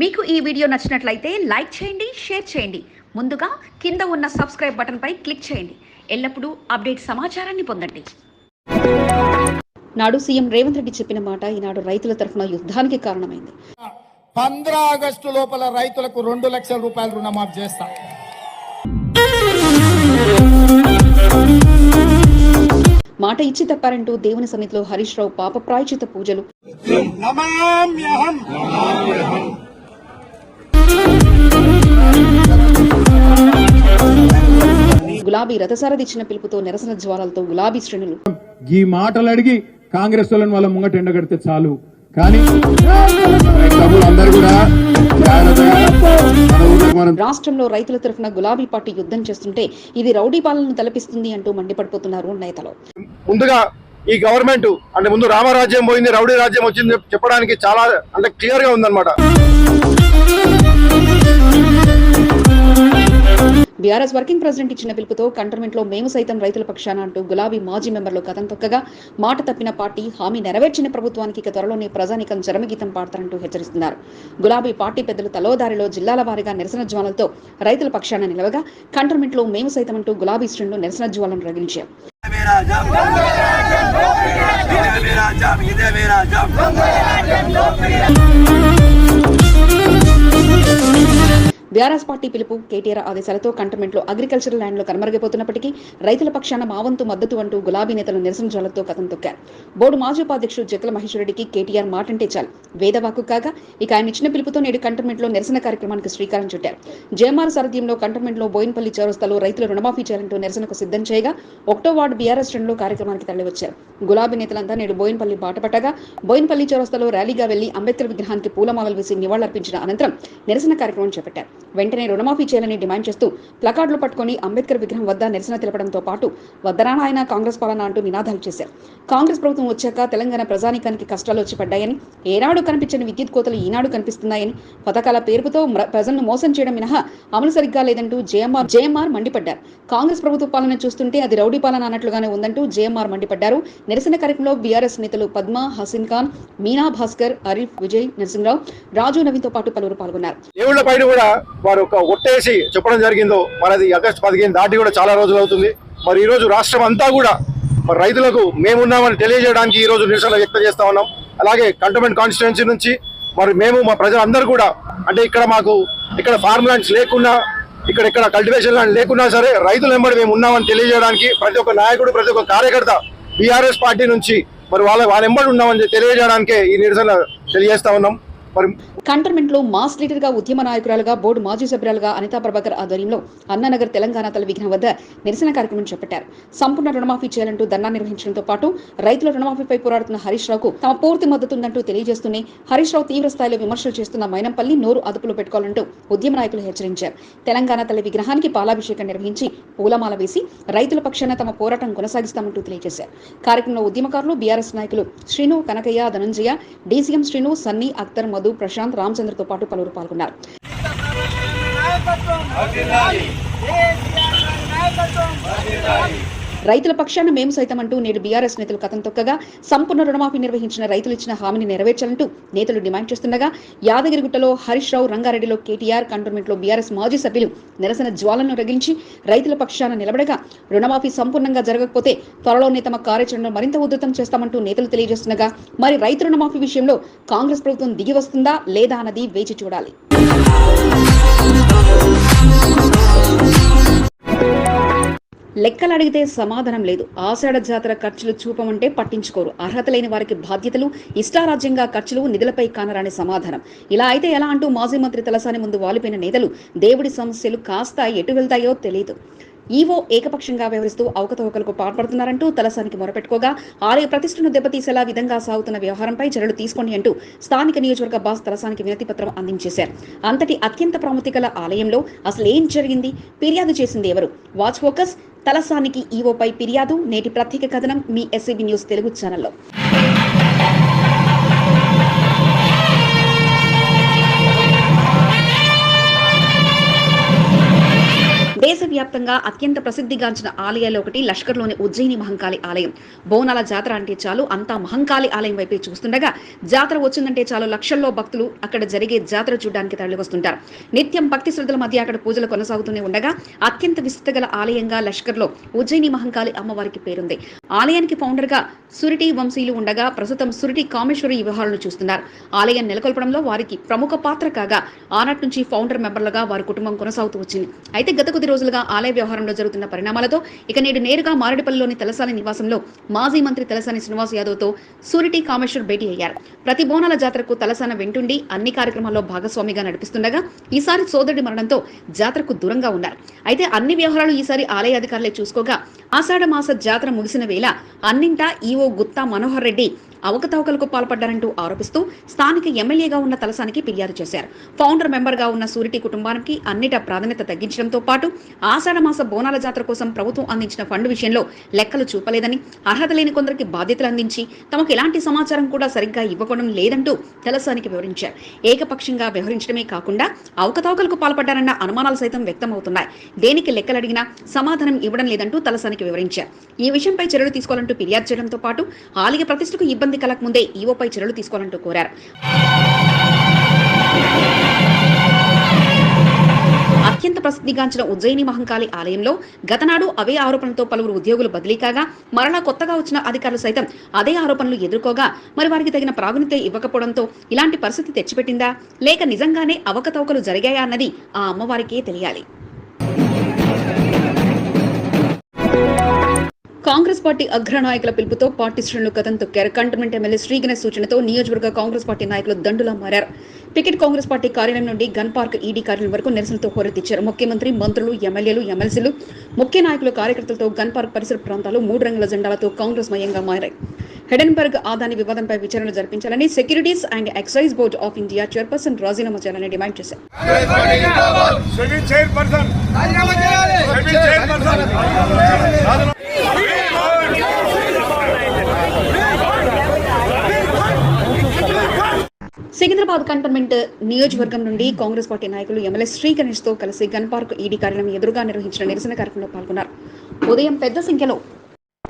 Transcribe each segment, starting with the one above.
మీకు ఈ వీడియో నచ్చినట్లయితే లైక్ చేయండి షేర్ చేయండి. ముందుగా కింద ఉన్న సబ్స్క్రైబ్ బటన్పై క్లిక్ చేయండి. ఎల్లప్పుడూ అప్డేట్ సమాచారాన్ని పొందండి. నాడు సీఎం రేవంత్ రెడ్డి చెప్పిన మాట ఈనాడు రైతుల తరఫున యుద్ధానికి కారణమైంది. పంద్రా ఆగస్టు లోపల రైతులకు రెండు లక్షల రూపాయలు రుణమాఫీ చేస్తా. మాట ఇచ్చి తప్పారంటూ దేవుని సన్నిధిలో హరీష్ రావు పాప ప్రాయచిత పూజలు. గులాబీ రథసారథి ఇచ్చిన పిలుపుతో నిరసన జ్వాలలతో గులాబీ శ్రేణులు. ఈ మాటలు అడిగి కాంగ్రెస్ వాళ్ళని వాళ్ళ ముంగట ఎండగడితే చాలు. కానీ రాష్ట్రంలో రైతుల తరఫున గులాబీ పార్టీ యుద్ధం చేస్తుంటే ఇది రౌడీ పాలనను తలపిస్తుంది అంటూ మండిపడిపోతున్నారు నేతలు. ముందుగా ఈ గవర్నమెంట్ అంటే ముందు రామరాజ్యం పోయింది రౌడీ రాజ్యం వచ్చింది చెప్పడానికి చాలా అంటే క్లియర్గా ఉందన్నమాట. బీఆర్ఎస్ వర్కింగ్ ప్రెసిడెంట్ ఇచ్చిన పిలుపుతో కంటోన్మెంట్లో మేము సైతం రైతుల పక్షాన అంటూ గులాబీ మాజీ మెంబర్లు కథం తొక్కగా మాట తప్పిన పార్టీ హామీ నెరవేర్చిన ప్రభుత్వానికి ఇక త్వరలోనే ప్రజానికం జరమగీతం పాడతారంటూ హెచ్చరిస్తున్నారు. గులాబీ పార్టీ పెద్దలు తలోదారిలో జిల్లాల వారీగా నిరసన జ్వాలలతో రైతుల పక్షాన నిలవగా కంటోన్మెంట్లో మేము సైతం అంటూ గులాబీ శ్రేణులు నిరసన జ్వాలను రగిలించారు. బీఆర్ఎస్ పార్టీ పిలుపు కేటీఆర్ ఆదేశాలతో కంటోన్మెంట్లో అగ్రికల్చరల్ ల్యాండ్లు కనుమరుగైపోతున్నప్పటికీ రైతుల పక్షాన మావంతు మద్దతు అంటూ గులాబీ నేతలు నిరసన జాలతో కథం తొక్కారు. బోర్డు మాజీ ఉపాధ్యక్షుడు జకల మహేశ్వరరెడ్డికి కేటీఆర్ మాటంటే చాలు. వేదవాకు కాగా ఇక ఆయన ఇచ్చిన పిలుపుతో నేడు కంటమెంట్లో నిరసన కార్యక్రమానికి శ్రీకారం చుట్టారు. జయమార్ సారథ్యంలో కంటోన్మెంట్లో బోయిన్పల్లి చౌరస్తాలో రైతులు రుణమాఫీ చేయాలంటూ నిరసనకు సిద్ధం చేయగా ఒకటో వార్డు బీఆర్ఎస్ శ్రేణులు కార్యక్రమానికి తరలివచ్చారు. గులాబీ నేతలంతా నేడు బోయిన్పల్లి బాటపట్టగా బోయిన్పల్లి చౌరస్తాలో ర్యాలీగా వెళ్ళి అంబేద్కర్ విగ్రహానికి పూలమాలలు వేసి నివాళులర్పించిన అనంతరం నిరసన కార్యక్రమం చేపట్టారు. వెంటనే రుణమాఫీ చేయాలని డిమాండ్ చేస్తూ ప్లకార్డులు పట్టుకుని అంబేద్కర్ విగ్రహం వద్ద నిరసన తెలపడంతో పాటు వద్దరానాయన కాంగ్రెస్ పాలన అంటూ నినాదాలు చేశారు. కాంగ్రెస్ ప్రభుత్వం వచ్చాక తెలంగాణ ప్రజానీకానికి కష్టాలు వచ్చి పడ్డాయని ఏనాడు కనిపించని విద్యుత్ కోతలు ఈనాడు కనిపిస్తున్నాయని పథకాల పేరుతో ప్రజలను మోసం చేయడం మినహా అమలు సరిగ్గా లేదంటూ జేఎంఆర్ జేఎంఆర్ మండిపడ్డారు. కాంగ్రెస్ ప్రభుత్వ పాలన చూస్తుంటే అది రౌడీ పాలన అన్నట్లుగానే ఉందంటూ జేఎంఆర్ మండిపడ్డారు. నిరసన కార్యక్రమంలో బీఆర్ఎస్ నేతలు పద్మ హసీన్ ఖాన్ మీనా భాస్కర్ అరీఫ్ విజయ్ నరసింహరావు రాజు నవీన్తో పాటు పలువురు పాల్గొన్నారు. వారు ఒక ఒట్టేసి చెప్పడం జరిగిందో మరి అది ఆగస్టు పదిహేను దాటి కూడా చాలా రోజులు అవుతుంది. మరి ఈరోజు రాష్ట్రం అంతా కూడా మరి రైతులకు మేమున్నామని తెలియజేయడానికి ఈరోజు నిరసన వ్యక్తం చేస్తా ఉన్నాం. అలాగే కంటోన్మెంట్ కాన్స్టిట్యున్సీ నుంచి మరి మేము మా ప్రజలందరూ కూడా అంటే ఇక్కడ మాకు ఇక్కడ ఫార్మ్ ల్యాండ్స్ లేకున్నా ఇక్కడ ఇక్కడ కల్టివేషన్ ల్యాండ్ లేకున్నా సరే రైతుల వెంబడి మేము ఉన్నామని తెలియజేయడానికి ప్రతి ఒక్క నాయకుడు ప్రతి ఒక్క కార్యకర్త బీఆర్ఎస్ పార్టీ నుంచి మరి వాళ్ళ వాళ్ళ వెంబడి ఉన్నామని తెలియజేయడానికే ఈ నిరసన తెలియజేస్తా ఉన్నాం. కంటోన్మెంట్లో మాస్ లీడర్గా ఉద్యమ నాయకురాలుగా బోర్డు మాజీ సభ్యురాలుగా అనితా ప్రభాకర్ ఆధ్వర్యంలో అన్నానగర్ తెలంగాణ తల విఘ్నం వద్ద నిరసన కార్యక్రమం చేపట్టారు. సంపూర్ణ రుణమాఫీ చేయాలంటూ ధర్నా నిర్వహించడంతో పాటు రైతుల రుణమాఫీపై పోరాడుతున్న హరీష్ రావుకు తమ పూర్తి మద్దతు ఉందంటూ తెలియజేస్తూనే హరీష్ రావు తీవ్ర స్థాయిలో విమర్శలు చేస్తున్న మైనంపల్లి నోరు అదుపులో పెట్టుకోవాలంటూ ఉద్యమ నాయకులు హెచ్చరించారు. తెలంగాణ తల్లి విగ్రహానికి పాలాభిషేకం నిర్వహించి పూలమాల వేసి రైతుల పక్షాన తమ పోరాటం కొనసాగిస్తామంటూ తెలియజేశారు. కార్యక్రమంలో ఉద్యమకారులు బీఆర్ఎస్ నాయకులు శ్రీను కనకయ్య ధనంజయ డీసీఎం శ్రీను సన్నీ అఖ్తర్ మధు ప్రశాంత్ రామచంద్రతో పాటు పలువురు పాల్గొన్నారు. రైతుల పక్షాన మేము సైతం అంటూ నేడు బీఆర్ఎస్ నేతలు కథం తొక్కగా సంపూర్ణ రుణమాఫీ నిర్వహించిన రైతులు ఇచ్చిన హామీని నెరవేర్చాలంటూ నేతలు డిమాండ్ చేస్తుండగా యాదగిరిగుట్టలో హరీష్ రావు రంగారెడ్డిలో కేటీఆర్ కంటోన్మెంట్లో బీఆర్ఎస్ మాజీ సభ్యులు నిరసన జ్వాలను రగిలించి రైతుల పక్షాన నిలబడగా రుణమాఫీ సంపూర్ణంగా జరగకపోతే త్వరలోనే తమ కార్యాచరణను మరింత ఉధృతం చేస్తామంటూ నేతలు తెలియజేస్తుండగా మరి రైతు రుణమాఫీ విషయంలో కాంగ్రెస్ ప్రభుత్వం దిగి వస్తుందా లేదా అన్నది వేచి చూడాలి. లెక్కలు అడిగితే సమాధానం లేదు. ఆషాఢ జాతర ఖర్చులు చూపమంటే పట్టించుకోరు. అర్హత లేని వారికి బాధ్యతలు ఇష్టారాజ్యంగా ఖర్చులు నిధులపై కానరాని సమాధానం. ఇలా అయితే ఎలా అంటూ మాజీ మంత్రి తలసాని ముందు వాలిపోయిన నేతలు దేవుడి సమస్యలు కాస్త ఎటు వెళ్తాయో తెలియదు ఈవో ఏకపక్షంగా వ్యవహరిస్తూ అవకతవకలకు పాల్పడుతున్నారంటూ తలసానికి మొరపెట్టుకోగా ఆలయ ప్రతిష్టను దెబ్బతీసేలా విధంగా సాగుతున్న వ్యవహారంపై చర్యలు తీసుకోండి అంటూ స్థానిక నియోజకవర్గ బాస్ తలసానికి వినతిపత్రం అందించేశారు. అంతటి అత్యంత ప్రాముఖ్యత గల ఆలయంలో అసలు ఏం జరిగింది? ఫిర్యాదు చేసింది ఎవరు? Watch focus? తలసానికి ఈవోపై ఫిర్యాదు? నేటి ప్రత్యేక కథనం మీ ఎస్సీబీ న్యూస్ తెలుగు ఛానల్లో. దేశవ్యాప్తంగా అత్యంత ప్రసిద్ధిగాంచిన ఆలయాల్లో ఒకటి లష్కర్లోని ఉజ్జయిని మహంకాళి ఆలయం. బోనాల జాతర అంటే చాలు అంతా మహంకాళి ఆలయం వైపే చూస్తుండగా జాతర వచ్చిందంటే చాలు లక్షల్లో భక్తులు అక్కడ జరిగే జాతర చూడడానికి తరలివస్తుంటారు. నిత్యం భక్తి శ్రద్ధల మధ్య అక్కడ పూజలు కొనసాగుతూనే ఉండగా అత్యంత విస్తృత గల ఆలయంగా లష్కర్లో ఉజ్జయిని మహంకాళి అమ్మవారికి పేరుంది. ఆలయానికి ఫౌండర్గా సురిటి వంశీయులు ఉండగా ప్రస్తుతం సురిటి కామేశ్వరి వివాహాలను చూస్తున్నారు. ఆలయం నెలకొల్పడంలో వారికి ప్రముఖ పాత్ర కాగా ఆనాటి నుంచి ఫౌండర్ మెంబర్లుగా వారి కుటుంబం కొనసాగుతూ వచ్చింది. అయితే గత కొద్ది రోజులుగా ఆలయ వ్యవహారంలో జరుగుతున్న పరిణామాలతో ఇక నేడు నేరుగా మారేడుపల్లిలోని తలసాని నివాసంలో మాజీ మంత్రి తలసాని శ్రీనివాస్ యాదవ్తో సూరిటి కామేశ్వర్ భేటీ అయ్యారు. ప్రతి బోనాల జాతరకు తలసాన వెంటుండి అన్ని కార్యక్రమాల్లో భాగస్వామిగా నడిపిస్తుండగా ఈసారి సోదరుడి మరణంతో జాతరకు దూరంగా ఉన్నారు. అయితే అన్ని వ్యవహారాలు ఈసారి ఆలయ అధికారులే చూసుకోగా ఆషాఢమాస జాతర ముగిసిన వేళ అన్నింటా ఈవో గుత్తా మనోహర్ రెడ్డి అవకతవకలకు పాల్పడ్డారంటూ ఆరోపిస్తూ స్థానిక ఎమ్మెల్యేగా ఉన్న తలసానికి ఫిర్యాదు చేశారు. ఫౌండర్ మెంబర్గా ఉన్న సూరిటి కుటుంబానికి అన్నిట ప్రాధాన్యత తగ్గించడంతో పాటు ఆషాఢమాస బోనాల జాతర కోసం ప్రభుత్వం అందించిన ఫండ్ విషయంలో లెక్కలు చూపలేదని అర్హత లేని కొందరికి బాధ్యతలు అందించి తమకు ఎలాంటి సమాచారం కూడా సరిగ్గా ఇవ్వడం లేదంటూ తలసానికి వివరించారు. ఏకపక్షంగా వ్యవహరించడమే కాకుండా అవకతవకలకు పాల్పడ్డారన్న అనుమానాలు సైతం వ్యక్తమవుతున్నాయి. దేనికి లెక్కలు అడిగినా సమాధానం ఇవ్వడం లేదంటూ తలసానికి వివరించారు. ఈ విషయంపై చర్యలు తీసుకోవాలంటూ ఫిర్యాదు చేయడంతో పాటు ఆలయ ప్రతిష్టకు ఇబ్బంది కలగముందే ఈవోపై చర్యలు తీసుకోవాలంటూ కోరారు. అత్యంత ప్రసిద్ధిగాంచిన ఉజ్జయిని మహంకాళి ఆలయంలో గతనాడు అవే ఆరోపణలతో పలువురు ఉద్యోగులు బదిలీ కాగా మరలా కొత్తగా వచ్చిన అధికారులు సైతం అదే ఆరోపణలు ఎదుర్కోగా మరి వారికి తగిన ప్రాగుణ్యత ఇవ్వకపోవడంతో ఇలాంటి పరిస్థితి తెచ్చిపెట్టిందా? లేక నిజంగానే అవకతవకలు జరిగాయా అన్నది ఆ అమ్మవారికే తెలియాలి. కాంగ్రెస్ పార్టీ అగ్రనాయకుల పిలుపుతో పార్టీ శ్రేణులు కథం తొక్కారు. కంటోన్మెంట్ ఎమ్మెల్యే శ్రీగణేష్ సూచనతో నియోజకవర్గ కాంగ్రెస్ పార్టీ నాయకులు దండులా మారారు. టికెట్ కాంగ్రెస్ పార్టీ కార్యాలయం నుండి గన్ పార్క్ ఈడీ కార్యాలయం వరకు నిరసనతో హోరెత్తిచ్చారు. ముఖ్యమంత్రి మంత్రులు ఎమ్మెల్యేలు ఎమ్మెల్సీలు ముఖ్య నాయకులు కార్యకర్తలతో గన్ పార్క్ పరిసర ప్రాంతాలు మూడు రంగుల జెండాలతో కాంగ్రెస్ మయంగా మారాయి. హెడెన్బర్గ్ ఆదాని వివాదంపై విచారణ జరిపించాలని securities and exchange board of India chairperson రాజీనామా చేయాలని డిమాండ్ చేశారు. సికింద్రాబాద్ కంటోన్మెంట్ నియోజకవర్గం నుండి కాంగ్రెస్ పార్టీ నాయకులు ఎమ్మెల్యే శ్రీ గణేష్తో కలిసి గన్ పార్క్ ఈడీ కార్యాలయం ఎదురుగా నిర్వహించిన నిరసన కార్యక్రమంలో పాల్గొన్నారు. ఉదయం పెద్ద సంఖ్యలో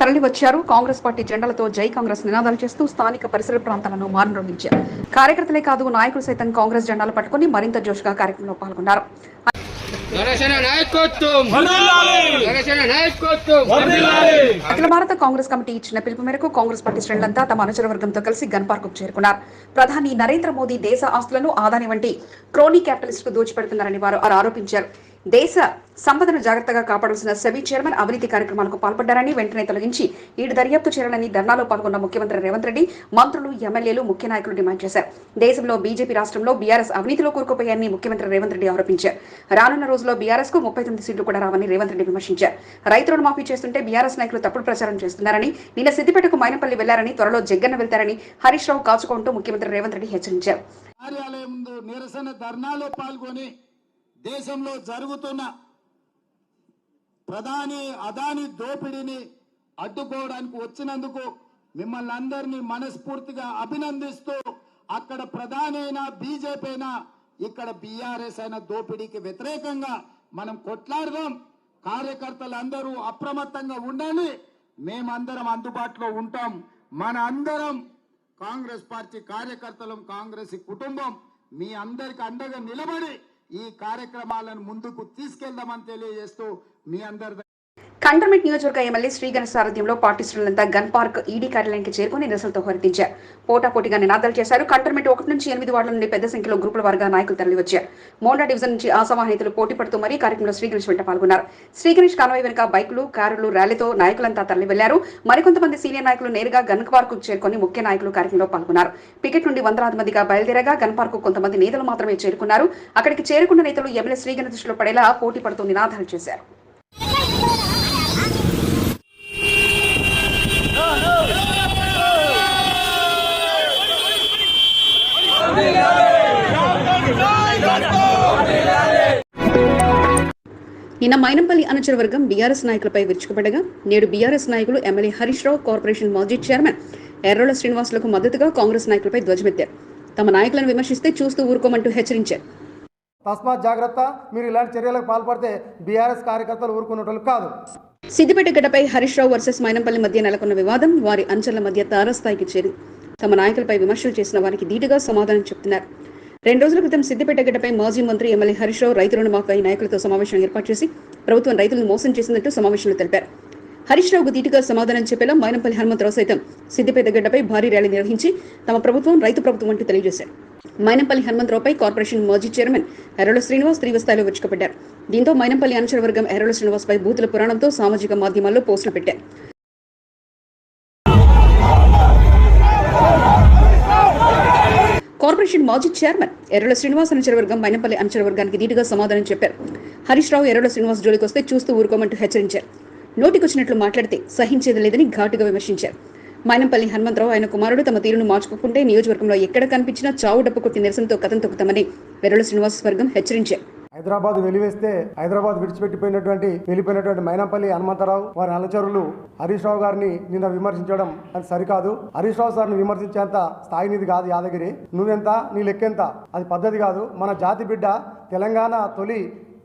తరలి వచ్చారు కాంగ్రెస్ పార్టీ జెండాలతో జై కాంగ్రెస్ నినాదాలు చేస్తూ స్థానిక పరిసర ప్రాంతాలను మారుమ్రోగించారు. కార్యకర్తలే కాదు నాయకులు సైతం కాంగ్రెస్ జెండాలు పట్టుకుని మరింత జోష్గా కార్యక్రమంలో పాల్గొన్నారు. అఖిల భారత కాంగ్రెస్ కమిటీ ఇచ్చిన పిలుపు మేరకు కాంగ్రెస్ పార్టీ శ్రేణులంతా తమ అనుచర వర్గంతో కలిసి గన్ పార్క్ చేరుకున్నారు. ప్రధాని నరేంద్ర మోదీ దేశ ఆస్తులను ఆదాని వంటి క్రోనీ క్యాపిటలిస్ట్కు దోచిపెడుతున్నారని వారు ఆరోపించారు. దేశ సంపదను జాగ్రత్తగా కాపాడాల్సిన సెబీ చైర్మన్ అవినీతి కార్యక్రమాలకు పాల్పడ్డారని వెంటనే తొలగించి ఈడు దర్యాప్తు చేయాలని ధర్నాలో పాల్గొన్న ముఖ్యమంత్రి రేవంత్ రెడ్డి మంత్రులు ఎమ్మెల్యేలు ముఖ్య నాయకులు డిమాండ్ చేశారు. దేశంలో బీజేపీ రాష్ట్రంలో బీఆర్ఎస్ అవినీతిలో కూరుకుపోయారని ముఖ్యమంత్రి రేవంత్ రెడ్డి ఆరోపించారు. రానున్న రోజుల్లో బీఆర్ఎస్కు ముప్పై తొమ్మిది సీట్లు కూడా రావని రేవంత్ రెడ్డి విమర్శించారు. రైతు రుణమాఫీ చేస్తుంటే బీఆర్ఎస్ నాయకులు తప్పుడు ప్రచారం చేస్తున్నారని నిన్న సిద్దిపేటకు మైనపల్లి వెళ్ళారని త్వరలో జగ్గన్న వెళ్తారని హరీష్ రావు కాచుకుంటూ ముఖ్యమంత్రి రేవంత్ రెడ్డి హెచ్చరించారు. కార్యాలయం నిరసన ధర్నాలో పాల్గొని దేశంలో జరుగుతున్న ప్రధాని అదాని దోపిడీని అడ్డుకోవడానికి వచ్చినందుకు మిమ్మల్ని అందరినీ మనస్ఫూర్తిగా అభినందిస్తూ అక్కడ ప్రధాని అయినా బీజేపీ అయినా ఇక్కడ బీఆర్ఎస్ అయిన దోపిడీకి వ్యతిరేకంగా మనం కొట్లాడదాం. కార్యకర్తలందరూ అప్రమత్తంగా ఉండాలి మేమందరం అందుబాటులో ఉంటాం. మన అందరం కాంగ్రెస్ పార్టీ కార్యకర్తలం కాంగ్రెస్ కుటుంబం. మీ అందరికి అండగా నిలబడి ఈ కార్యక్రమాలను ముందుకు తీసుకెళ్దామని తెలియజేస్తూ మీ అందరి కంటర్మెంట్ నియోజకవర్గ ఎమ్మెల్యే శ్రీగణ సారథ్యంలో పార్టీ శ్రేణులంతా గన్ పార్క్ ఈడీ కార్యాలయానికి చేరుకుని నిరసనతో పోటా పోటాపోటీగా నినాదాలు చేశారు. కంటర్మెంట్ ఒకటి నుంచి ఎనిమిది వార్డుల నుండి పెద్ద సంఖ్యలో గ్రూపుల వర్గ నాయకులు తరలివచ్చారు. మోండా డివిజన్ నుంచి ఆసమాహితులు పోటీ పడుతూ మరీ కార్యక్రమంలో శ్రీగణేష్ వెంట పాల్గొన్నారు. శ్రీగణేష్ కాన్వాయ్ వెనుక బైకులు కారులు ర్యాలీతో నాయకులంతా తరలి వెళ్ళారు మరికొంతమంది సీనియర్ నాయకులు నేరుగా గన్ పార్క్ చేరుకుని ముఖ్య నాయకులు కార్యక్రమంలో పాల్గొన్నారు. పికెట్ నుండి వందలాది మందిగా బయలుదేరగా గన్ పార్క్ కొంతమంది నేతలు మాత్రమే చేరుకున్నారు. అక్కడికి చేరుకున్న నేతలు ఎమ్మెల్యే శ్రీగణ దృష్టిలో పడేలా పోటీ పడుతూ నినాదాలు చేశారు. నిన్న మైనంపల్లి అనుచర వర్గం బీఆర్ఎస్ నాయకులపై విరుచుకుపడగా నేడు బీఆర్ఎస్ నాయకులు ఎమ్మెల్యే హరీష్ రావు కార్పొరేషన్ మాజీ చైర్మన్ ఎర్రోల శ్రీనివాసులకు మద్దతుగా కాంగ్రెస్ నాయకులపై ధ్వజమెత్తారు. తమ నాయకులను విమర్శిస్తే చూస్తూ ఊరుకోమంటూ హెచ్చరించారు. తస్మాత్ జాగ్రత్త మీరు ఇలాంటి చర్యలకు పాల్పడితే బీఆర్ఎస్ కార్యకర్తలు ఊరుకునేటోళ్ళు కాదు. సిద్దిపేట గడ్డపై హరీష్ రావు వర్సెస్ మైనంపల్లి మధ్య నెలకొన్న వివాదం వారి అంచనల మధ్య తారస్థాయికి చేరి తమ నాయకులపై విమర్శలు చేసిన వారికి ధీటుగా సమాధానం చెప్తున్నారు. రెండు రోజుల క్రితం సిద్దిపేట గడ్డపై మాజీ మంత్రి ఎమ్మెల్యే హరీష్ రావు రైతు రుణమాఫీ నాయకులతో సమావేశం ఏర్పాటు చేసి ప్రభుత్వం రైతులను మోసం చేసిందంటూ సమావేశంలో తెలిపారు. హరీష్ రావుకు ధీటుగా సమాధానం చెప్పేలా మైనంపల్లి హనుమంతరావు సైతం సిద్దిపేట గడ్డపై భారీ ర్యాలీ నిర్వహించి తమ ప్రభుత్వం రైతు ప్రభుత్వం అంటూ తెలియజేశారు. మైనంపల్లి హనుమంతరావుపై కార్పొరేషన్ మాజీ చైర్మన్ ఎర్రల శ్రీనివాస్ తీవ్రస్థాయిలో విరుచుకుపడ్డారు. దీంతో మైనంపల్లి అనుచరవర్గం ఎర్రల శ్రీనివాస్ పై బూతుల పురాణంతో సామాజిక మాధ్యమాల్లో పోస్టులు పెట్టారు. మాజీ చైర్మన్ ఎర్రల శ్రీనివాస్ అనుచరవర్గం మైనపల్లి అనుచరవర్గానికి వర్గానికి ధీటుగా సమాధానం చెప్పారు. హరీష్ రావు ఎర్రల శ్రీనివాస్ జోలికి వస్తే చూస్తూ ఊరుకోమంటూ హెచ్చరించారు. నోటికొచ్చినట్లు మాట్లాడితే సహించేది లేదని ఘాటుగా విమర్శించారు. మైనంపల్లి హనుమంతరావు ఆయన కుమారుడు తమ తీరును మార్చుకోకుంటే నియోజకవర్గంలో ఎక్కడ కనిపించినా చావు డప్పు కొట్టి నిరసనతో కథం తొక్కుతామని ఎర్రల శ్రీనివాస్ వర్గం హెచ్చరించారు. హైదరాబాద్ వెలివేస్తే హైదరాబాద్ విడిచిపెట్టిపోయినటువంటి వెళ్ళిపోయినటువంటి మైనంపల్లి హనుమంతరావు వారి అనుచరులు హరీష్ రావు గారిని నిన్న విమర్శించడం అది సరికాదు. హరీష్ రావు సార్ని విమర్శించేంత స్థాయి నీది కాదు యాదగిరి. నువ్వెంత నీ లెక్కెంత? అది పద్ధతి కాదు. మన జాతి బిడ్డ తెలంగాణ తొలి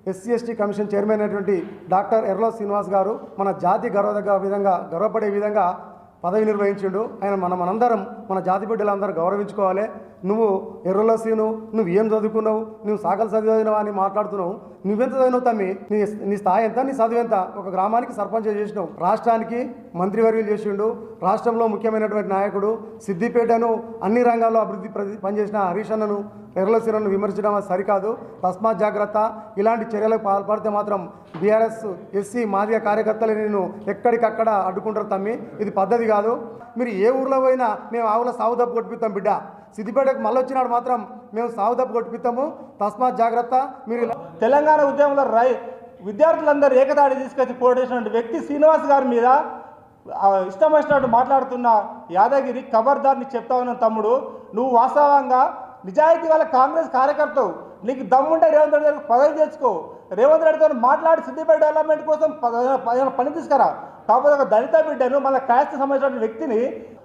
ఎస్సీ ఎస్టీ కమిషన్ చైర్మన్ అయినటువంటి డాక్టర్ ఎర్రలో శ్రీనివాస్ గారు మన జాతి గర్వదగ్గ విధంగా గర్వపడే విధంగా పదవి నిర్వహించిండు. ఆయన మన మనందరం మన జాతి బిడ్డలందరూ గౌరవించుకోవాలి. నువ్వు ఎర్రలో సీను నువ్వు ఏం చదువుకున్నావు నువ్వు సాగలు చదివినావా అని మాట్లాడుతున్నావు. నువ్వెంత చదివినావు తమ్మి? నీ నీ స్థాయి ఎంత నీ చదువు ఎంత? ఒక గ్రామానికి సర్పంచ్ చేసినావు. రాష్ట్రానికి మంత్రివర్యులు చేసిండు. రాష్ట్రంలో ముఖ్యమైనటువంటి నాయకుడు సిద్దిపేటను అన్ని రంగాల్లో అభివృద్ధి ప్రతి పనిచేసిన హరీష్ అన్నను ఎర్రలసీనను విమర్శించడం అది సరికాదు. తస్మాత్ జాగ్రత్త. ఇలాంటి చర్యలకు పాల్పడితే మాత్రం బీఆర్ఎస్ ఎస్సీ మాదిగ కార్యకర్తలు నేను ఎక్కడికక్కడ అడ్డుకుంటారు తమ్మి. ఇది పద్ధతి కాదు. మీరు ఏ ఊర్లో పోయినా మేము ఆవుల సాగు తప్పు కొట్టిపిస్తాం బిడ్డ. సిద్దిపేటకు మళ్ళీ వచ్చినాడు మాత్రం మేము సాగు తప్పు కొట్టిపిస్తాము. తస్మాత్ జాగ్రత్త మీరు తెలంగాణ ఉద్యమంలో రై విద్యార్థులందరూ ఏకదాడి తీసుకొచ్చి పోటేసినటువంటి వ్యక్తి శ్రీనివాస్ గారి మీద ఇష్టమైనట్టు ఇష్టం వచ్చినట్టు మాట్లాడుతున్న యాదగిరి ఖబర్దార్ని చెప్తా ఉన్న తమ్ముడు. నువ్వు వాస్తవంగా నిజాయితీ వాళ్ళ కాంగ్రెస్ కార్యకర్తవు. నీకు దమ్ముంటే రేవంత్ రెడ్డి గారికి పదవి తెచ్చుకో. రేవంత్ రెడ్డితో మాట్లాడి సిద్దిపేట డెవలప్మెంట్ కోసం పని తీసుకురా. కాకపోతే ఒక దళిత బిడ్డను మళ్ళీ క్యాస్ట్ సంబంధించిన వ్యక్తిని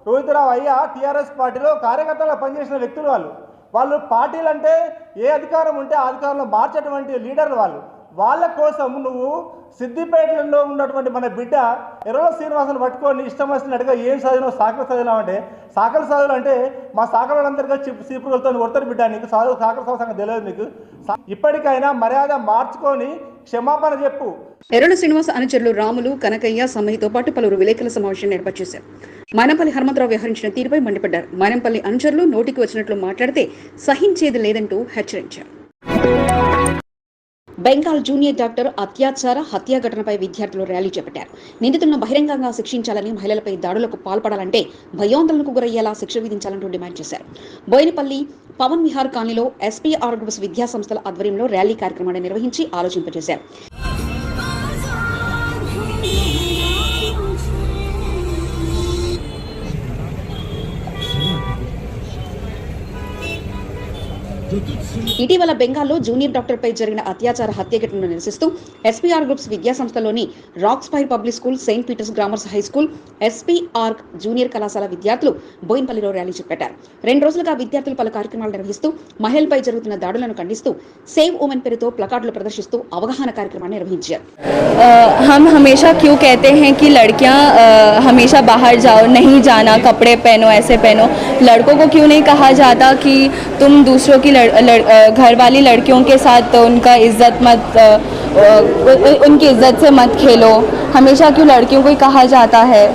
రోహితరావు అయ్యా టీఆర్ఎస్ పార్టీలో కార్యకర్తలు పనిచేసిన వ్యక్తులు వాళ్ళు. వాళ్ళు పార్టీలు అంటే ఏ అధికారం ఉంటే ఆ అధికారంలో మార్చేటువంటి లీడర్లు వాళ్ళు. వాళ్ళ కోసం నువ్వు సిద్దిపేటలో ఉన్నటువంటి మన బిడ్డ ఎర్రల శ్రీనివాసులు పట్టుకొని ఇష్టం వచ్చినట్టుగా ఏం చదివినావు సాకలు చదివినావు అంటే? సాకలు చదువులు అంటే మా సాకల వాళ్ళందరికీ చిప్పు సీపురులతో కొడతారు బిడ్డ నీకు. చదువు సాకల సంగతి తెలియదు నీకు. ఇప్పటికైనా మర్యాద మార్చుకొని క్షమాపణ చెప్పు. ఎర్రల శ్రీనివాస అనుచరులు రాములు కనకయ్య సమ్మయ్యతో పాటు పలువురు విలేకరుల సమావేశాన్ని ఏర్పాటు చేశారు. మైనంపల్లి హనుమంతరావు వ్యవహరించిన తీరుపై మండిపడ్డారు. మైనంపల్లి అనుచరులు నోటికి వచ్చినట్లు మాట్లాడితే సహించేది లేదంటూ హెచ్చరించారు. బెంగాల్ జూనియర్ డాక్టర్ అత్యాచార హత్య ఘటనపై విద్యార్థులు ర్యాలీ చేపట్టారు. నిందితులను బహిరంగంగా శిక్షించాలని మహిళలపై దాడులకు పాల్పడాలంటే భయాందోళనకు గురయ్యేలా శిక్ష విధించాలంటూ డిమాండ్ చేశారు. బోయినపల్లి పవన్ విహార్ కాలనీలో ఎస్పీఆర్ గ్రూప్స్ విద్యా సంస్థల ఆధ్వర్యంలో ర్యాలీ కార్యక్రమాన్ని నిర్వహించి ఆలోచింపజేశారు. ఇటీవల బెంగాల్లో జూనియర్ డాక్టర్ పై జరిగిన అత్యాచార హత్య ఘటనను నిరసిస్తూ ఎస్పీఆర్ గ్రూప్స్ విద్యా సంస్థలోని rocks fire public school saint peter's grammars high school SPR junior కళాశాల విద్యార్థులు బోయిన్పల్లిలో ర్యాలీ చేపట్టారు రెండు రోజులుగా విద్యార్థులు పలు కార్యక్రమాలు నిర్వహిస్తూ మహిళలపై జరుగుతున్న దాడులను ఖండిస్తూ సేవ్ ఉమెన్ పేరుతో ప్లకార్డులు ప్రదర్శిస్తూ అవగాహన కార్యక్రమాన్ని నిర్వహించారు अ, हम हमेशा क्यों कहते हैं कि लड़कियां अ, हमेशा बाहर जाओ नहीं जाना कपड़े पहनो ऐसे पहनो लड़कों को क्यों नहीं कहा जाता कि तुम दूसरों की लड़, घर वाली लड़कियों के साथ तो उनका इज़्ज़त मत उनकी इज़्ज़त से मत खेलो। हमेशा क्यों लड़कियों को ही कहा जाता है?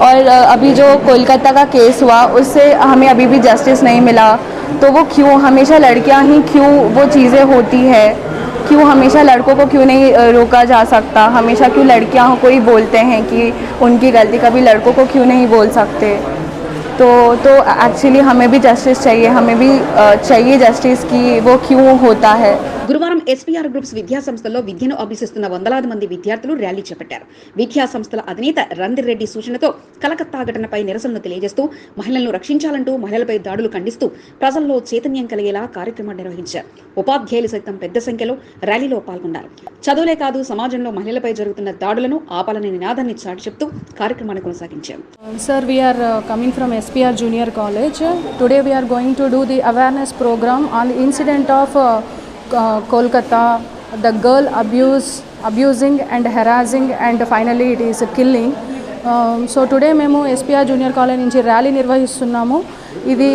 और अभी जो कोलकाता का केस हुआ, उससे हमें अभी भी जस्टिस नहीं मिला। तो वो क्यों, हमेशा लड़कियाँ ही क्यों वो चीज़ें होती है? क्यों हमेशा लड़कों को क्यों नहीं रोका जा सकता? हमेशा क्यों लड़कियाँ को ही बोलते हैं कि उनकी गलती, कभी लड़कों को क्यों नहीं बोल सकते? तो तो एक्चुअली हमें भी जस्टिस चाहिए, हमें भी चाहिए जस्टिस की वो क्यों होता है। గురువారం ఎస్పీఆర్ గ్రూప్స్ విద్యా సంస్థల్లో విద్యను అభ్యసిస్తున్న వందలాది మంది విద్యార్థులు ర్యాలీ చేపట్టారు. విద్యా సంస్థల అధినేత రందిర్ రెడ్డి సూచనతో కలకత్తా ఘటనపై నిరసనలు తెలియజేస్తూ మహిళలను రక్షించాలంటూ మహిళలపై దాడులు ఖండిస్తూ ప్రజల్లో చైతన్యం కలిగేలా కార్యక్రమం నిర్వహించారు. ఉపాధ్యాయులు సైతం పెద్ద సంఖ్యలో ర్యాలీలో పాల్గొన్నారు. చదువులే కాదు సమాజంలో మహిళలపై జరుగుతున్న దాడులను ఆపాలనే నినాదాన్ని చాటి చెప్తూ కార్యక్రమాన్ని కొనసాగించారు. Sir we coming from SPR junior college today College. Going to do the awareness programme on incident of Kolkata the girl abuse abusing and Kolkata, the girl abuse, abusing and harassing, and finally it is killing. Um, so today మేము SPR junior college నుంచి rally నిర్వహిస్తున్నాము. ఇది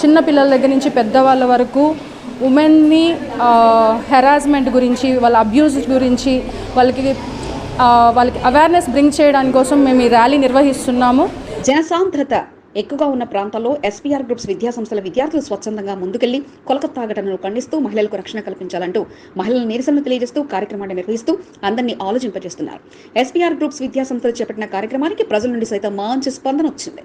చిన్న పిల్లల దగ్గర నుంచి పెద్దవాళ్ళ వరకు ఉమెన్ని హెరాస్మెంట్ గురించి వాళ్ళ అబ్యూస్ గురించి వాళ్ళకి వాళ్ళకి అవేర్నెస్ బ్రింగ్ చేయడానికి కోసం మేము ఈ ర్యాలీ నిర్వహిస్తున్నాము. జనసాంద్రత. ఎక్కువగా ఉన్న ప్రాంతాల్లో ఎస్పీఆర్ గ్రూప్స్ విద్యా సంస్థల విద్యార్థులు స్వచ్ఛందంగా ముందుకెళ్ళి కొలకత్తా ఘటనను ఖండిస్తూ మహిళలకు రక్షణ కల్పించాలంటూ మహిళల నిరసనలు తెలియజేస్తూ కార్యక్రమాన్ని నిర్వహిస్తూ అందరినీ ఆలోచింపజేస్తున్నారు. ఎస్పీఆర్ గ్రూప్స్ విద్యాసంస్థలు చేపట్టిన కార్యక్రమానికి ప్రజల నుండి సైతం మంచి స్పందన వచ్చింది.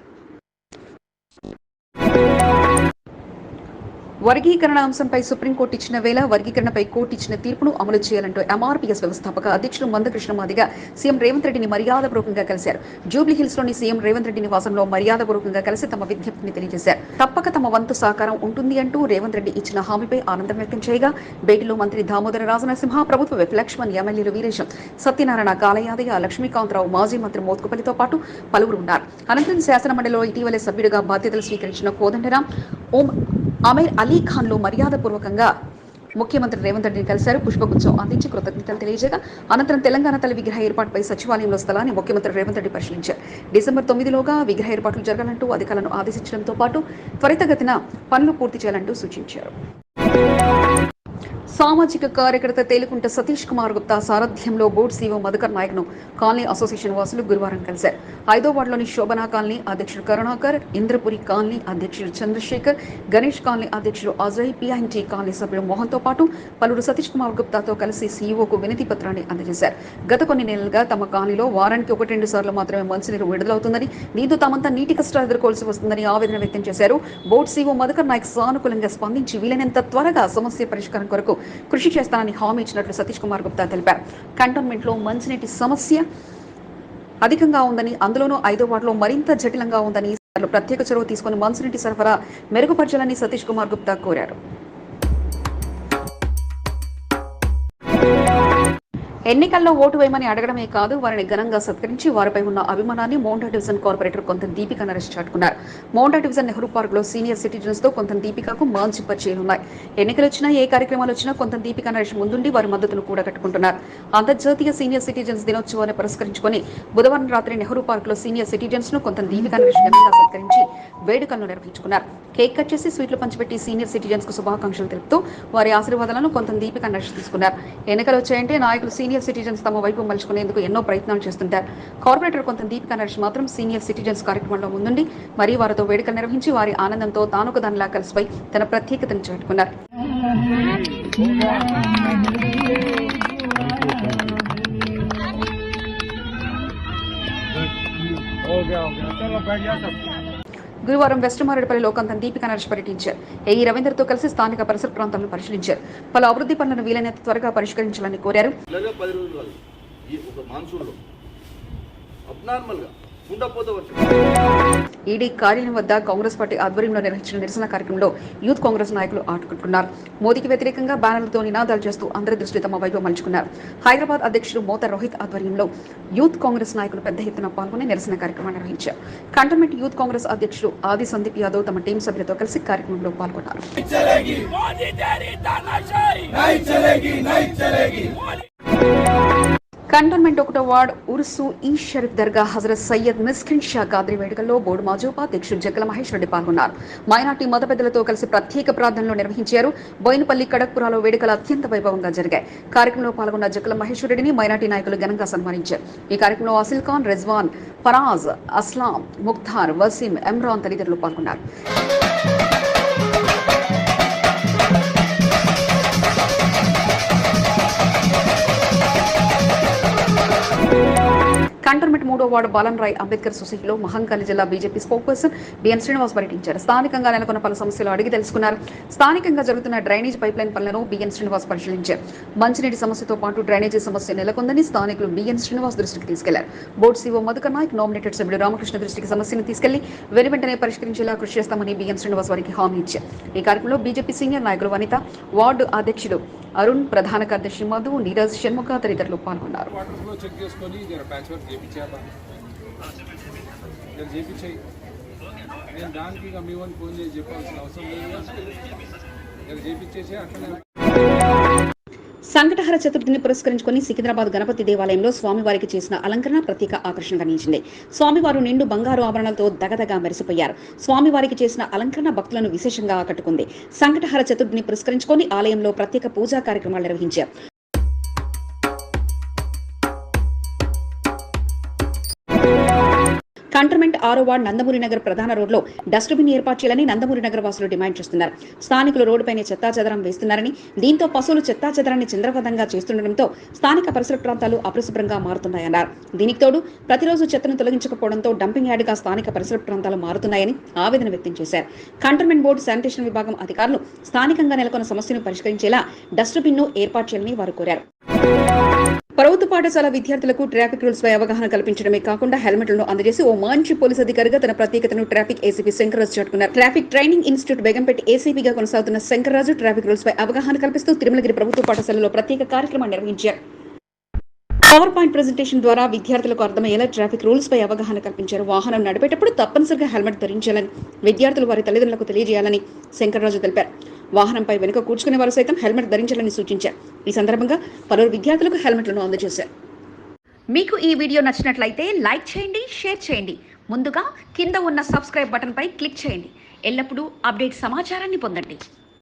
వర్గీకరణ అంశంపై సుప్రీంకోర్టు ఇచ్చిన వేళ వర్గీకరణపై కోర్టు ఇచ్చిన తీర్పును అమలు చేయాలంటూ ఎంఆర్పీఎస్ వ్యవస్థాపక అధ్యక్షుడు మందకృష్ణ మాదిగ సీఎం రేవంత్ రెడ్డిని మర్యాదపూర్వకంగా కలిశారు. జూబ్లీ లోని సీఎం రేవంత్ రెడ్డి నివాసంలో మర్యాదపూర్వకంగా కలిసి తమ విజ్ఞప్తిని తెలియజేశారు. తప్పక తమ వంతు సహకారం ఉంటుంది అంటూ రేవంత్ రెడ్డి ఇచ్చిన హామీపై ఆనందం వ్యక్తం చేయగా భేటీలో మంత్రి దామోదర రాజనరసింహ ప్రభుత్వ విప్ లక్ష్మణ్ ఎమ్మెల్యేలు వీరేశం సత్యనారాయణ కాలయాదయ్య లక్ష్మీకాంతరావు మాజీ మంత్రి మోత్కుపల్లితో పాటు పలువురు ఉన్నారు. అనంతరం శాసనమండలిలో ఇటీవలే సభ్యుడిగా బాధ్యతలు స్వీకరించిన కోదండరాం ఓం అమీర్ అలీ ఖాన్లు మర్యాదపూర్వకంగా ముఖ్యమంత్రి రేవంత్ రెడ్డిని కలిశారు. పుష్పగుచ్చం అందించి కృతజ్ఞతలు తెలియజేయగా అనంతరం తెలంగాణ తల్లి విగ్రహ ఏర్పాటుపై సచివాలయంలో స్థలాన్ని ముఖ్యమంత్రి రేవంత్ రెడ్డి పరిశీలించారు. డిసెంబర్ తొమ్మిదిలోగా విగ్రహ ఏర్పాట్లు జరగాలంటూ అధికారులను ఆదేశించడంతో పాటు త్వరితగతిన పనులు పూర్తి చేయాలంటూ సూచించారు. సామాజిక కార్యకర్త తేలుకుంట సతీష్ కుమార్ గుప్తా సారథ్యంలో బోర్డు సీఓ మధుకర్ నాయక్ను కాలనీ అసోసియేషన్ వాసులు గురువారం కలిశారు. హైదరాబాద్లోని శోభనా కాలనీ అధ్యక్షుడు కరుణాకర్ ఇంద్రపురి కాలనీ అధ్యక్షుడు చంద్రశేఖర్ గణేష్ కాలనీ అధ్యక్షుడు అజయ్ పిఐఎన్టీ కాలనీ సభ్యుడు మోహన్తో పాటు పలువురు సతీష్ కుమార్ గుప్తాతో కలిసి సీఈఓకు వినతి పత్రాన్ని అందజేశారు. గత కొన్ని నెలలుగా తమ కాలనీలో వారానికి ఒకటి రెండు సార్లు మాత్రమే మంచినీరు విడుదలవుతుందని దీంతో తమంతా నీటి కష్టాలు ఎదుర్కోవాల్సి వస్తుందని ఆవేదన వ్యక్తం చేశారు. బోర్డు సీఓ మధుకర్ నాయక్ సానుకూలంగా స్పందించి వీలైనంత త్వరగా సమస్య పరిష్కారం కొరకు కృషి చేస్తానని హామీ ఇచ్చినట్లు సతీష్ కుమార్ గుప్తా తెలిపారు. కంటోన్మెంట్లో మంచినీటి సమస్య అధికంగా ఉందని అందులోనూ ఐదో వార్డులో మరింత జటిలంగా ఉందని ప్రత్యేక చొరవ తీసుకుని మంచినీటి సరఫరా మెరుగుపరచాలని సతీష్ కుమార్ గుప్తా కోరారు. ఎన్నికల్లో ఓటు వేయమని అడగడమే కాదు వారిని ఘనంగా సత్కరించి వారిపై ఉన్న అభిమానాన్ని మౌంటా డివిజన్ కార్పొరేటర్ కొంత దీపిక నరేష్ చాటుకున్నారు. మౌంటా డివిజన్ నెహ్రూ పార్క్లో సీనియర్ సిటిజన్స్తో కొంత దీపికకు మంచి పరిచయాలున్నాయి. ఎన్నికలు వచ్చినా ఏ కార్యక్రమాలు వచ్చినా కొంత దీపిక నరేష్ ముందుండి వారి మద్దతును కూడా కట్టుకుంటున్నారు. అంతర్జాతీయ సీనియర్ సిటిజన్స్ దినోత్సవాన్ని పురస్కరించుకొని బుధవారం రాత్రి నెహ్రూ పార్క్లో సీనియర్ సిటిజన్స్ను కొంత దీపిక నరేష్ ఘనంగా సత్కరించి వేడుకలను నిర్వహించుకున్నారు. కేక్ కట్ చేసి స్వీట్లు పంచిపెట్టి సీనియర్ సిటిజన్స్కు శుభాకాంక్షలు తెలుపుతూ వారి ఆశీర్వాదాలను కొంత దీపిక నరేష్ తీసుకున్నారు. ఎన్నికలు వచ్చాయంటే నాయకులు సీనియర్ సిటిజన్స్ తమ వైపు మలుచుకునేందుకు ఎన్నో ప్రయత్నాలు చేస్తుంటారు. కార్పొరేటర్ కొంత దీపిక నరేష్ మాత్రం సీనియర్ సిటిజన్స్ కార్యక్రమంలో ముందుండి మరీ వారితో వేడుకలు నిర్వహించి వారి ఆనందంతో తానొక దానిలా కలిసిపోయి తన ప్రత్యేకతను చాటుకున్నారు. గురువారం వెస్ట్ మారేడుపల్లి కొంత దీపిక నరేష్ పర్యటించారు. ఏఈ రవీందర్తో కలిసి స్థానిక పరిసర ప్రాంతాలను పరిశీలించారు. పలు అభివృద్ధి పనులను వీలైనంత త్వరగా పరిష్కరించాలని కోరారు. అబ్నార్మల్గా ఈడీ కార్యాలయం వద్ద కాంగ్రెస్ పార్టీ ఆధ్వర్యంలో నిర్వహించిన నిరసన కార్యక్రమంలో యూత్ కాంగ్రెస్ నాయకులు ఆటుకుంటున్నారు. మోదీకి వ్యతిరేకంగా బ్యానర్లతో నినాదాలు చేస్తూ అందరి దృష్టి తమ వైపు మలుచుకున్నారు. హైదరాబాద్ అధ్యక్షుడు మోత రోహిత్ ఆధ్వర్యంలో యూత్ కాంగ్రెస్ నాయకులు పెద్ద ఎత్తున పాల్గొని నిరసన కార్యక్రమాన్ని నిర్వహించారు. కంటోన్మెంట్ యూత్ కాంగ్రెస్ అధ్యక్షుడు ఆది సందీప్ యాదవ్ తమ టీం సభ్యులతో కలిసి కార్యక్రమంలో పాల్గొన్నారు. కంటోన్మెంట్ ఒకటో వార్డ్ ఉర్సు ఈ షరీఫ్ దర్గా హజరత్ సయ్యద్ మిస్కిన్ షా గాద్రి వేడుకల్లో బోర్డు మాజీ ఉపాధ్యక్షుడు జగ్గల మహేష్ రెడ్డి పాల్గొన్నారు. మైనార్టీ మత పెద్దలతో కలిసి ప్రత్యేక ప్రార్థనలు నిర్వహించారు. బోయినపల్లి కడక్పురాలో వేడుకలు అత్యంత వైభవంగా జరిగాయి. కార్యక్రమంలో పాల్గొన్న జగల మహేష్ రెడ్డిని మైనార్టీ నాయకులు ఘనంగా సన్మానించారు. ఈ కార్యక్రమంలో అసిల్ ఖాన్ రెజ్వాన్ ఫరాజ్ అస్లాం ముఖ్తార్ వసీం ఎమ్రాన్ తదితరులు పాల్గొన్నారు. కంటోన్మెంట్ మూడో వార్డు బాలన్ రాయ్ అంబేద్కర్ సొసైటీలో మహంకాళి జిల్లా బీజేపీ స్పోక్పర్సన్ బిఎన్ శ్రీనివాస్ పర్యటించారు. స్థానికంగా నెలకొన్న పలు సమస్యలు అడిగి తెలుసుకున్నారు. స్థానికంగా జరుగుతున్న డ్రైనేజ్ పైప్లైన్ పనులను బిఎన్ శ్రీనివాస్ పరిశీలించారు. మంచినీటి సమస్యతో పాటు డ్రైనేజీ సమస్య నెలకొందని స్థానికులు బిఎన్ శ్రీనివాస్ దృష్టికి తీసుకెళ్ళారు. Board CO Madhukar Nayak nominated సభ్యుడు రామకృష్ణ దృష్టికి సమస్యను తీసుకెళ్ళి వెను వెంటనే పరిష్కరించేలా కృషి చేస్తామని బిఎన్ శ్రీనివాస్ వారికి హామీ ఇచ్చారు. ఈ కార్యక్రమంలో బీజేపీ సీనియర్ నాయకులు వనిత వార్డు అధ్యక్షుడు అరుణ్ ప్రధాన కార్యదర్శి మధు నీరజ్ షణ్ముఖ తదితరులు పాల్గొన్నారు. చెక్ చేసుకొని నేను దానికి మీ వన్ ఫోన్ చేసి చెప్పాల్సిన అవసరం లేదు. చేపించేసి అట్లనే సంకటహర చతుర్థిని పురస్కరించుకుని సికింద్రాబాద్ గణపతి దేవాలయంలో స్వామివారికి చేసిన అలంకరణ ప్రత్యేక ఆకర్షణగా నిలిచింది. స్వామివారు నిండు బంగారు ఆభరణాలతో దగదగా మెరిసిపోయారు. స్వామివారికి చేసిన అలంకరణ భక్తులను విశేషంగా ఆకట్టుకుంది. సంకటహర చతుర్థిని పురస్కరించుకొని ఆలయంలో ప్రత్యేక పూజా కార్యక్రమాలు నిర్వహించారు. కంటర్మెంట్ ఆరో వార్డు నందమూరి నగర్ ప్రధాన రోడ్లో డస్ట్బిన్ ఏర్పాటు చేయాలని నందమూరి నగర వాసులు డిమాండ్ చేస్తున్నారు. స్థానికులు రోడ్డుపైనే చెత్తాచెదరం వేస్తున్నారని దీంతో పశువులు చెత్తాచెదరాన్ని చంద్రపదంగా చేస్తుండటంతో స్థానిక పరిసర ప్రాంతాలు అపరిశుభ్రంగా మారుతున్నాయన్నారు. దీనికి తోడు ప్రతిరోజు చెత్తను తొలగించకపోవడంతో డంపింగ్ యార్డ్గా స్థానిక పరిసర ప్రాంతాలు మారుతున్నాయని ఆవేదన వ్యక్తం చేశారు. కంటర్మెంట్ బోర్డు శానిటేషన్ విభాగం అధికారులు స్థానికంగా నెలకొన్న సమస్యను పరిష్కరించేలా డస్ట్బిన్ను ఏర్పాటు చేయాలని వారు కోరారు. ప్రభుత్వ పాఠశాల విద్యార్థులకు ట్రాఫిక్ రూల్స్ పై అవగాహన కల్పించడమే కాకుండా హెల్మెట్లను అందజేసి ఓ మంచి పోలీస్ అధికారిగా తన ప్రత్యేకతను ట్రాఫిక్ ఏసీపీ శంకర్రాజు చాటుకున్నారు. ట్రాఫిక్ ట్రైనింగ్ ఇన్స్టిట్యూట్ బెగంపేట ఏసీపీగా కొనసాగుతున్న శంకర్రాజు ట్రాఫిక్ రూల్స్ పై అవగాహన కల్పిస్తూ తిరుమలగిరి ప్రభుత్వ పాఠశాలలో ప్రత్యేక కార్యక్రమాన్ని నిర్వహించారు. పవర్ పాయింట్ ప్రెజెంటేషన్ ద్వారా విద్యార్థులకు అర్థమయ్యేలా ట్రాఫిక్ రూల్స్ పై అవగాహన కల్పించారు. వాహనం నడిపేటప్పుడు తప్పనిసరిగా హెల్మెట్ ధరించాలని విద్యార్థులు వారి తల్లిదండ్రులకు తెలియజేయాలని శంకర్రాజు తెలిపారు. వాహనంపై వెనుక కూర్చుకునే వారు సైతం హెల్మెట్ ధరించాలని సూచించారు. ఈ సందర్భంగా పలువురు విద్యార్థులకు హెల్మెట్లను అందజేశారు. మీకు ఈ వీడియో నచ్చినట్లయితే లైక్ చేయండి షేర్ చేయండి. ముందుగా కింద ఉన్న సబ్స్క్రైబ్ బటన్పై క్లిక్ చేయండి. ఎల్లప్పుడూ అప్డేట్ సమాచారాన్ని పొందండి.